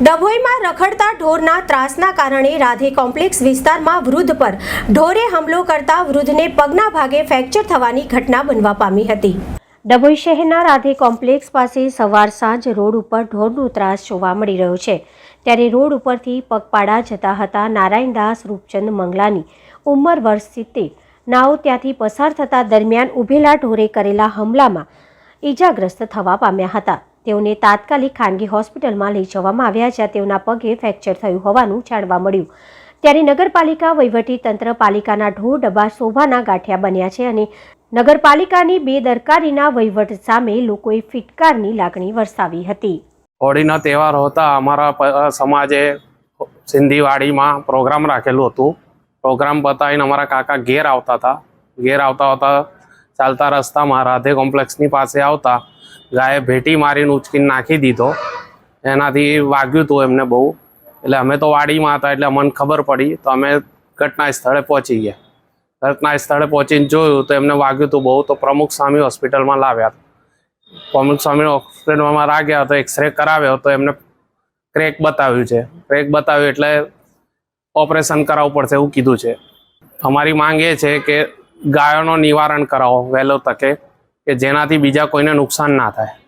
ડભોઈમાં રખડતા ઢોરના ત્રાસના કારણે રાધે કોમ્પ્લેક્સ વિસ્તારમાં વૃદ્ધ પર ઢોરે હુમલો કરતા વૃદ્ધને પગના ભાગે ફ્રેક્ચર થવાની ઘટના બનવા પામી હતી. ડભોઈ શહેરના રાધે કોમ્પ્લેક્સ પાસે સવાર સાંજ રોડ ઉપર ઢોરનો ત્રાસ જોવા મળી રહ્યો છે. ત્યારે રોડ ઉપરથી પગપાળા જતા હતા નારાયણદાસ રૂપચંદ મંગલાની ઉંમર વર્ષ સિત્તેર. નાઓ ત્યાંથી પસાર થતા દરમિયાન ઊભેલા ઢોરે કરેલા હુમલામાં ઈજાગ્રસ્ત થવા પામ્યા હતા. તેઓને તાત્કાલિક ખાનગી હોસ્પિટલમાં લઈ જવામાં આવ્યા જ્યાં તેઓના પગે ફ્રેક્ચર થયું હોવાનું જાણવા મળ્યું. ત્યારે નગરપાલિકા તંત્ર પાલિકાના ઢોર ડબ્બા શોભાના ગાંઠિયા બન્યા છે અને નગરપાલિકાની બેદરકારીના વહીવટ સામે લોકોએ ફિટકારની લાગણી વરસાવી હતી. હોળીનો તહેવાર હોતા અમારા સમાજે સિંધીવાડીમાં પ્રોગ્રામ રાખેલું હતું. પ્રોગ્રામ પતાવીને અમારા કાકા ઘેર આવતા હતા. ઘેર આવતા આવતા ચાલતા રસ્તામાં રાધે કોમ્પ્લેક્સની પાસે આવતા ગાયે ભેટી મારીને ઉચકીને નાખી દીધો. એનાથી વાગ્યું હતું એમને બહુ. એટલે અમે તો વાડીમાં હતા એટલે અમને ખબર પડી. તો અમે ઘટના સ્થળે પહોંચી ગયા. ઘટના સ્થળે પહોંચીને જોયું તો એમને વાગ્યું હતું બહુ. તો પ્રમુખ સ્વામી હોસ્પિટલમાં લાવ્યા પ્રમુખ સ્વામી હોસ્પિટલમાં રાગ્યા તો એક્સરે કરાવ્યો તો એમને ક્રેક બતાવ્યું છે. ક્રેક બતાવ્યું એટલે ઓપરેશન કરાવવું પડશે એવું કીધું છે. અમારી માંગ એ છે કે ગાયોનો નિવારણ કરાવો વહેલો તકે કે જેનાથી બીજા કોઈને નુકસાન ના થાય.